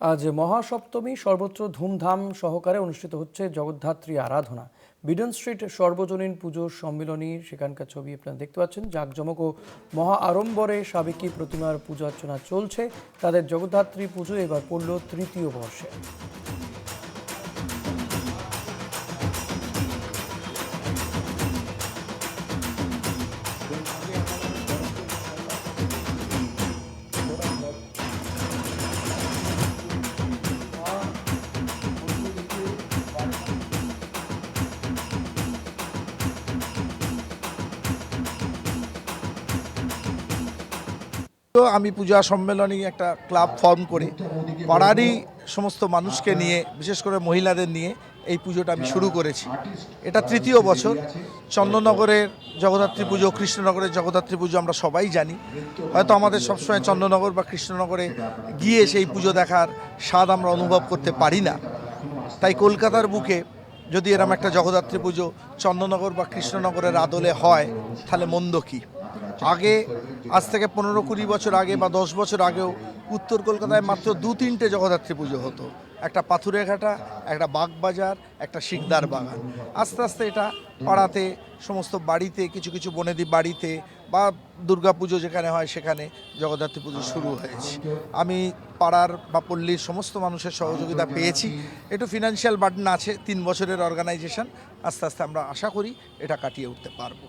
আজ মহাসপ্তমী সর্বত্র ধুমধাম সহকারে অনুষ্ঠিত হচ্ছে জগদ্ধাত্রী আরাধনা। বিডন স্ট্রিট সর্বজনীন পুজো সম্মিলনী, সেখানকার ছবি আপনারা দেখতে পাচ্ছেন। জাঁকজমক ও মহা আড়ম্বরে সাবেকি প্রতিমার পূজা অর্চনা চলছে। তাদের জগদ্ধাত্রী পুজো এবার পড়ল তৃতীয় বর্ষে। তো আমি পূজা সম্মেলনী একটা ক্লাব ফর্ম করি। পাড়ারই সমস্ত মানুষকে নিয়ে, বিশেষ করে মহিলাদের নিয়ে এই পুজোটা আমি শুরু করেছি। এটা তৃতীয় বছর। চন্দননগরের জগদ্ধাত্রী পুজো, কৃষ্ণনগরের জগদ্ধাত্রী পুজো আমরা সবাই জানি। হয়তো আমাদের সবসময় চন্দননগর বা কৃষ্ণনগরে গিয়ে সেই পুজো দেখার স্বাদ আমরা অনুভব করতে পারি না। তাই কলকাতার বুকে যদি এরম একটা জগদ্ধাত্রী পুজো চন্দননগর বা কৃষ্ণনগরের আদলে হয়, তাহলে মন্দ কী? আগে, আজ থেকে পনেরো কুড়ি বছর আগে বা দশ বছর আগেও উত্তর কলকাতায় মাত্র দু তিনটে জগদ্ধাত্রী পুজো হতো। একটা পাথুরে ঘাটা একটা বাগবাজার, একটা শিকদার বাগান। আস্তে আস্তে এটা পাড়াতে, সমস্ত বাড়িতে, কিছু কিছু বনেদি বাড়িতে বা দুর্গা পুজো যেখানে হয় সেখানে জগদ্ধাত্রী পুজো শুরু হয়েছে। আমি পাড়ার বা পল্লীর সমস্ত মানুষের সহযোগিতা পেয়েছি। একটু ফিনান্সিয়াল বার্ডেন আছে, তিন বছরের অর্গানাইজেশন আস্তে আস্তে আমরা আশা করি এটা কাটিয়ে উঠতে পারব।